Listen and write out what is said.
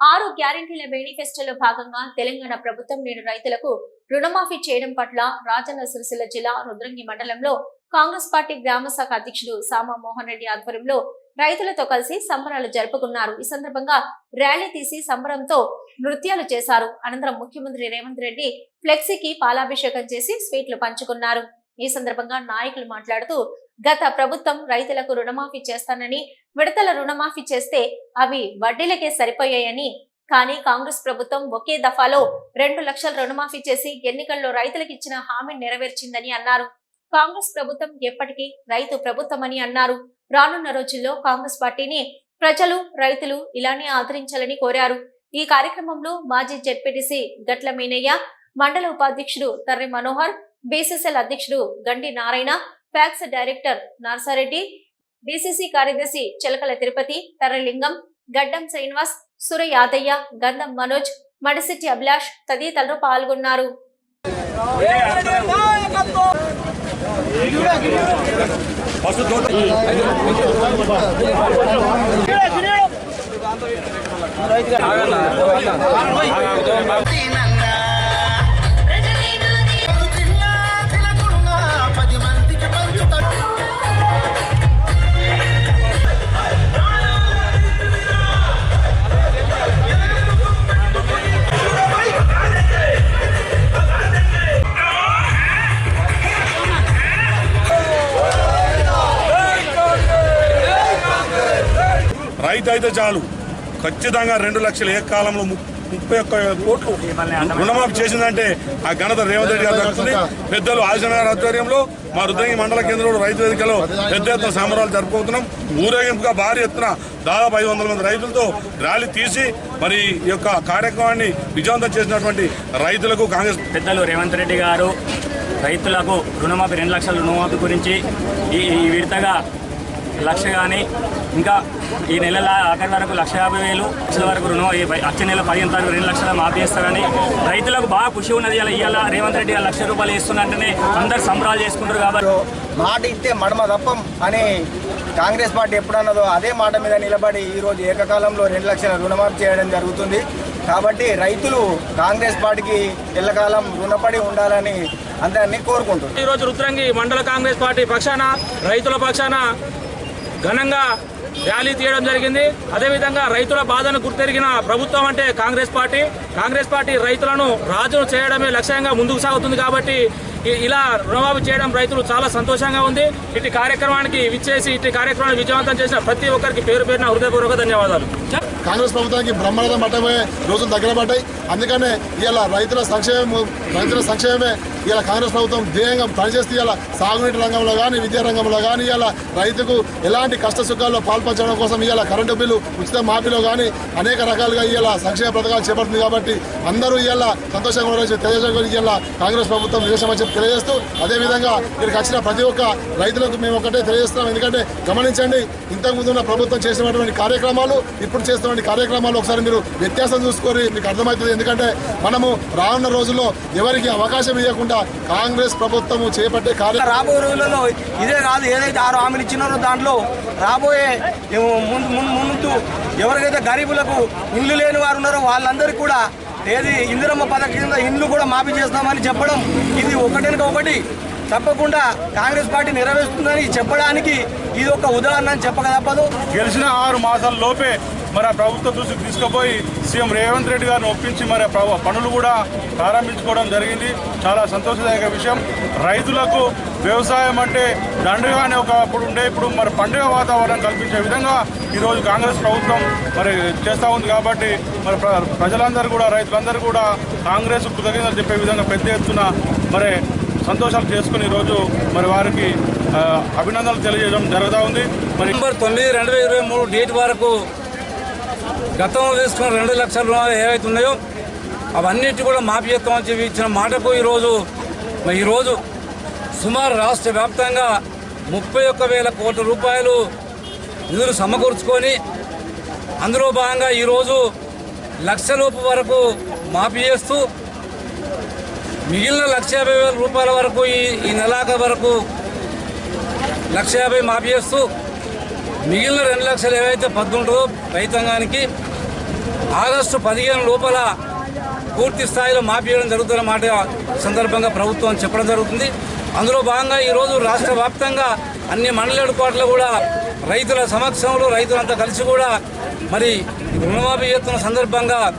ఆరు గ్యారంటీల మేనిఫెస్టోలో భాగంగా తెలంగాణ ప్రభుత్వం నేడు రైతులకు రుణమాఫీ చేయడం పట్ల రాజన్న సిరిసిల్ల జిల్లా రుద్రంగి మండలంలో కాంగ్రెస్ పార్టీ గ్రామ శాఖ అధ్యక్షుడు సామా మోహన్ రెడ్డి ఆధ్వర్యంలో రైతులతో కలిసి సంబరాలు జరుపుకున్నారు. ఈ సందర్భంగా ర్యాలీ తీసి సంబరంతో నృత్యాలు చేశారు. అనంతరం ముఖ్యమంత్రి రేవంత్ రెడ్డి ఫ్లెక్సీకి పాలాభిషేకం చేసి స్వీట్లు పంచుకున్నారు. ఈ సందర్భంగా నాయకులు మాట్లాడుతూ గత ప్రభుత్వం రైతులకు రుణమాఫీ చేస్తానని విడతల రుణమాఫీ చేస్తే అవి వడ్డీలకే సరిపోయాయని. కానీ కాంగ్రెస్ ప్రభుత్వం ఒకే దఫాలో రెండు లక్షల రుణమాఫీ చేసి ఎన్నికల్లో రైతులకు ఇచ్చిన హామీని నెరవేర్చిందని అన్నారు. కాంగ్రెస్ ప్రభుత్వం ఎప్పటికీ రైతు ప్రభుత్వమని అన్నారు. రానున్న రోజుల్లో కాంగ్రెస్ పార్టీని ప్రజలు రైతులు ఇలానే ఆదరించాలని కోరారు. ఈ కార్యక్రమంలో మాజీ జడ్పీటీసీ గట్ల మీనయ్య మండల ఉపాధ్యక్షుడు తర్రి మనోహర్ బీసీసీఎల్ అధ్యక్షుడు Gandi Narayana PACS director Narsareddy DCC కార్యదర్శి చిలకల తిరుపతి తర్రలింగం గడ్డం శ్రీనివాస్ సుర యాదయ్య గంధం మనోజ్ మడిసిట్టి అభిలాష్ తదితరులు పాల్గొన్నారు. పది రైతు అయితే చాలు. ఖచ్చితంగా రెండు లక్షల ఏ కాలంలో ము- ముప్పై ఒక్క కోట్లు రుణమాఫీ చేసిందంటే ఆ ఘనత రేవంత్ రెడ్డి గారు దక్కుతుంది. పెద్దలు ఆశన గారి ఆధ్వర్యంలో మా రుద్రంగి మండల కేంద్రంలో రైతు వేదికలో పెద్ద ఎత్తున సంబరాలు జరుపుకుంటున్నాం ఊరేగింపుగా భారీ ఎత్తున దాదాపు ఐదు వందల మంది రైతులతో ర్యాలీ తీసి మరి ఈ యొక్క కార్యక్రమాన్ని విజయవంతం చేసినటువంటి రైతులకు కాంగ్రెస్ పెద్దలు రేవంత్ రెడ్డి గారు రైతులకు రుణమాఫీ రెండు లక్షల రుణమాఫీ గురించి ఈ ఈ విడతగా లక్ష కానీ ఇంకా ఈ నెల ఆఖరి వరకు లక్ష యాభై వేలు లక్షల వరకు రుణం వచ్చే నెల పదిహేను తారీఖు రెండు లక్షల మాఫీ చేస్తారని రైతులకు బాగా ఖుషి ఉన్నది ఇలా ఇవాళ రేవంత్ రెడ్డి లక్ష రూపాయలు ఇస్తున్నట్టునే అందరు సంబరాలు చేసుకుంటారు కాబట్టి మాట ఇస్తే మడమ తప్పం అని కాంగ్రెస్ పార్టీ ఎప్పుడు అన్నదో అదే మాట మీద నిలబడి ఈరోజు ఏకకాలంలో రెండు లక్షల రుణమాఫీ చేయడం జరుగుతుంది. కాబట్టి రైతులు కాంగ్రెస్ పార్టీకి ఎల్లకాలం రుణపడి ఉండాలని అందరినీ కోరుకుంటున్నారు ఈరోజు రుద్రంగి మండల కాంగ్రెస్ పార్టీ పక్షాన రైతుల పక్షాన ఘనంగా ర్యాలీ తీయడం జరిగింది. అదేవిధంగా రైతుల బాధను గుర్తెరిగిన ప్రభుత్వం అంటే కాంగ్రెస్ పార్టీ. కాంగ్రెస్ పార్టీ రైతులను రాజును చేయడమే లక్ష్యంగా ముందుకు సాగుతుంది కాబట్టి ఇలా రుణమాఫీ చేయడం రైతులు చాలా సంతోషంగా ఉంది. ఇటు కార్యక్రమానికి విచ్చేసి ఇటు కార్యక్రమాన్ని విజయవంతం చేసిన ప్రతి ఒక్కరికి పేరు పేరున హృదయపూర్వక ధన్యవాదాలు. కాంగ్రెస్ ప్రభుత్వానికి బ్రహ్మరథం పట్టబోయే రోజులు దగ్గర పడ్డాయి. అందుకనే ఇలా రైతుల సంక్షేమం రైతుల సంక్షేమమే ఇలా కాంగ్రెస్ ప్రభుత్వం ధ్యేయంగా పనిచేస్తే ఇలా సాగునీటి రంగంలో కానీ విద్యా రంగంలో కానీ ఇలా రైతుకు ఎలాంటి కష్ట సుఖాల్లో పాల్పంచడం కోసం ఇలా కరెంటు బిల్లు ఉచిత మాఫీలో కానీ అనేక రకాలుగా ఇలా సంక్షేమ పథకాలు చేపడుతుంది కాబట్టి అందరూ ఇలా సంతోషంగా ఉండవచ్చు తెలియజేసుకొని కాంగ్రెస్ ప్రభుత్వం నిజమని చెప్పి తెలియజేస్తూ అదేవిధంగా ఇక్కడికి వచ్చిన ప్రతి ఒక్క రైతులకు మేము ఒకటే తెలియజేస్తున్నాం. ఎందుకంటే గమనించండి ఇంతకుముందు ఉన్న ప్రభుత్వం చేసినటువంటి కార్యక్రమాలు ఇప్పుడు చేస్తున్నటువంటి కార్యక్రమాలు ఒకసారి మీరు వ్యత్యాసం చూసుకొని మీకు అర్థమవుతుంది. ఎందుకంటే మనము రానున్న రోజుల్లో ఎవరికి అవకాశం ఇవ్వకుండా కాంగ్రెస్ ప్రభుత్వము చేపట్టే కార్య రాబోయే రోజులలో ఇదే కాదు ఏదైతే ఆరు హామీలు ఇచ్చినారో దాంట్లో రాబోయే ముందు ముందు ముందు ఎవరికైతే గరీబులకు ఇల్లు లేని వారు ఉన్నారో వాళ్ళందరికీ కూడా ఏది ఇందిరమ్మ పథకం కింద ఇండ్లు కూడా మాఫీ చేస్తామని చెప్పడం ఇది ఒకటినక ఒకటి. తప్పకుండా కాంగ్రెస్ పార్టీ నెరవేరుస్తుందని చెప్పడానికి ఇది ఒక ఉదాహరణ అని చెప్పక తప్పదు గెలిచిన ఆరు మాసాల లోపే మరి ఆ ప్రభుత్వ దృష్టికి తీసుకుపోయి సీఎం రేవంత్ రెడ్డి గారిని ఒప్పించి మరి ప్ర- పనులు కూడా ప్రారంభించుకోవడం జరిగింది. చాలా సంతోషదాయక విషయం. రైతులకు వ్యవసాయం అంటే దండగానే ఒక అప్పుడు ఉండే ఇప్పుడు మరి పండుగ వాతావరణం కల్పించే విధంగా ఈరోజు కాంగ్రెస్ ప్రభుత్వం మరి చేస్తూ ఉంది కాబట్టి మరి ప్ర- ప్రజలందరూ కూడా రైతులందరూ కూడా కాంగ్రెస్ కృతజ్ఞతలు చెప్పే విధంగా పెద్ద ఎత్తున మరి సంతోషాలు చేసుకుని ఈరోజు మరి వారికి అభినందనలు తెలియజేయడం జరుగుతూ ఉంది. మరి నవంబర్ తొమ్మిది రెండు వేల ఇరవై మూడు డేట్ వరకు గతంలో తీసుకున్న రెండు లక్షల రుణాలు ఏవైతే ఉన్నాయో అవన్నిటి కూడా మాఫీ చేస్తామని చెప్పి ఇచ్చిన మాటకు ఈరోజు ఈరోజు సుమారు రాష్ట్ర వ్యాప్తంగా ముప్పై ఒక్క వేల కోట్ల రూపాయలు నిధులు సమకూర్చుకొని అందులో భాగంగా ఈరోజు లక్షలోపు వరకు మాఫీ చేస్తూ మిగిలిన లక్ష యాభై వేల రూపాయల వరకు ఈ ఈ నెలాఖరు వరకు లక్ష యాభై మాఫీ చేస్తూ మిగిలిన రెండు లక్షలు ఏవైతే పద్దుంటుందో రైతాంగానికి ఆగస్టు పదిహేను లోపల పూర్తి స్థాయిలో మాఫియడం జరుగుతున్న మాట సందర్భంగా ప్రభుత్వం చెప్పడం జరుగుతుంది. అందులో భాగంగా ఈరోజు రాష్ట్ర వ్యాప్తంగా అన్ని మండల హెడ్క్వార్టర్లు కూడా రైతుల సమక్షంలో రైతులంతా కలిసి కూడా మరి రుణమాఫీ చేస్తున్న సందర్భంగా